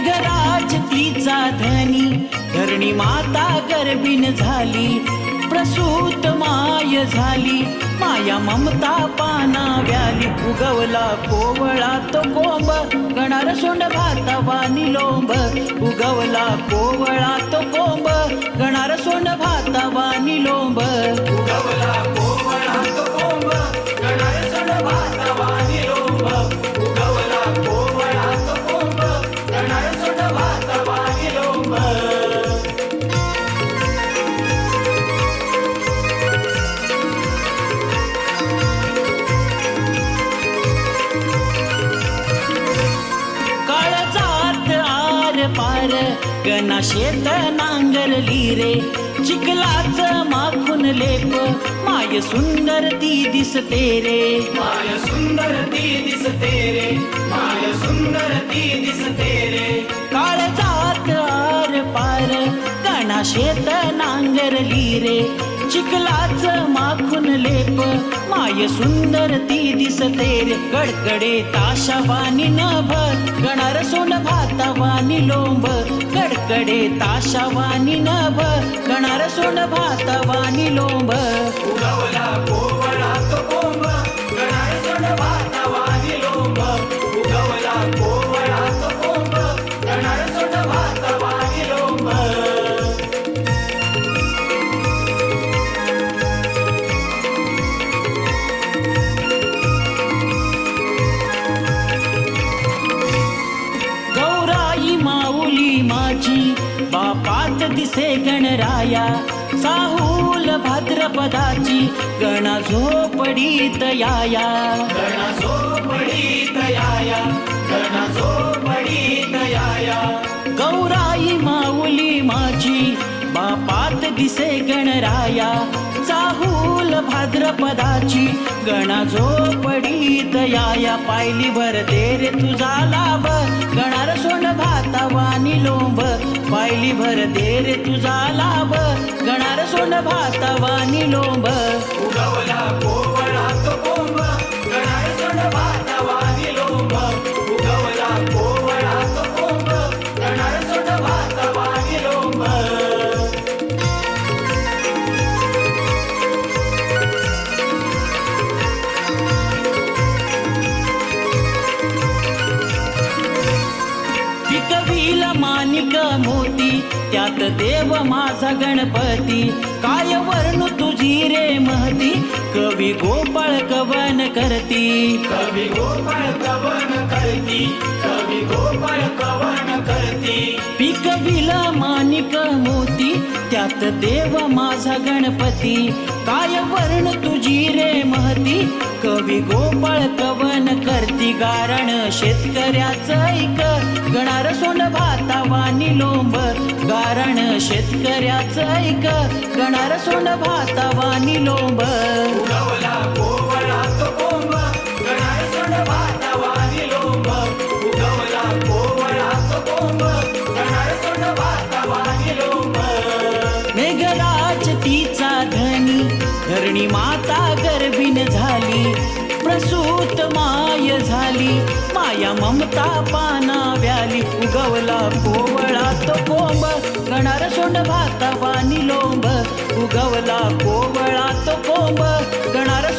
तिचा धनी धरणी माता गर्भीन झाली प्रसूत माय झाली माया ममता पाना व्याली उगवला कोवळा तो कोंब गणार सोंड भातावा निलोंब उगवला कोवळा तो कोंब गणार पार. गणा शेत नांगरली रे चिखलाच माखून लेप. माय सुंदर ती दिसते रे. माय सुंदर ती दिसते रे. माय सुंदर ती दिसते रे. काळजात आर पार. गणा शेत नांगरली रे चिखलाच माखून लेप. माय सुंदर ती दिसते रे कडकडे ताशावानी नभ गणार सोन भातावानी लोंब कडकडे ताशावानी नभ गणार सोन भातावानी लोंब गणराया साहूल भाद्रपदाची गणा झोपडीत याया. गणा झोपडीत याया गणा झोपडीत याया. गौराई माऊली माझी बापात दिसे गणराया. चाहूल भाद्रपदाची गणा झोपडीत याया. पायली भर दे रे तुझा लाभ गणार सोंड भातावानी लोंब पायली भर दे रे तुझा लाभ. गणार सोंड भातावानी लोंब. त्यात देव माझा गणपती. काय वर्णू तुझी रे महती. कवी गोपाळ कवन करती. कवी गोपाळ कवन करती. कवी गोपाळ कवन करती. पिकविल मानिक मोती. त्यात देव माझा गणपती. काय वर्ण तुझी रे महती? कवी गोपाळ कवन करती गारण शेतकऱ्याचं ऐक. गणार सोंड भातावानी लोंब गारण शेतकऱ्याचं ऐक. गणार सोंड भातावानी लोंब. धरणी माता गर्भिन झाली प्रसूत माय झाली माया ममता पाना व्याली उगवला कोवळा तो कोंब गणार सोंड भाता वाणी लोंब उगवला कोवळा तो कोंब गणार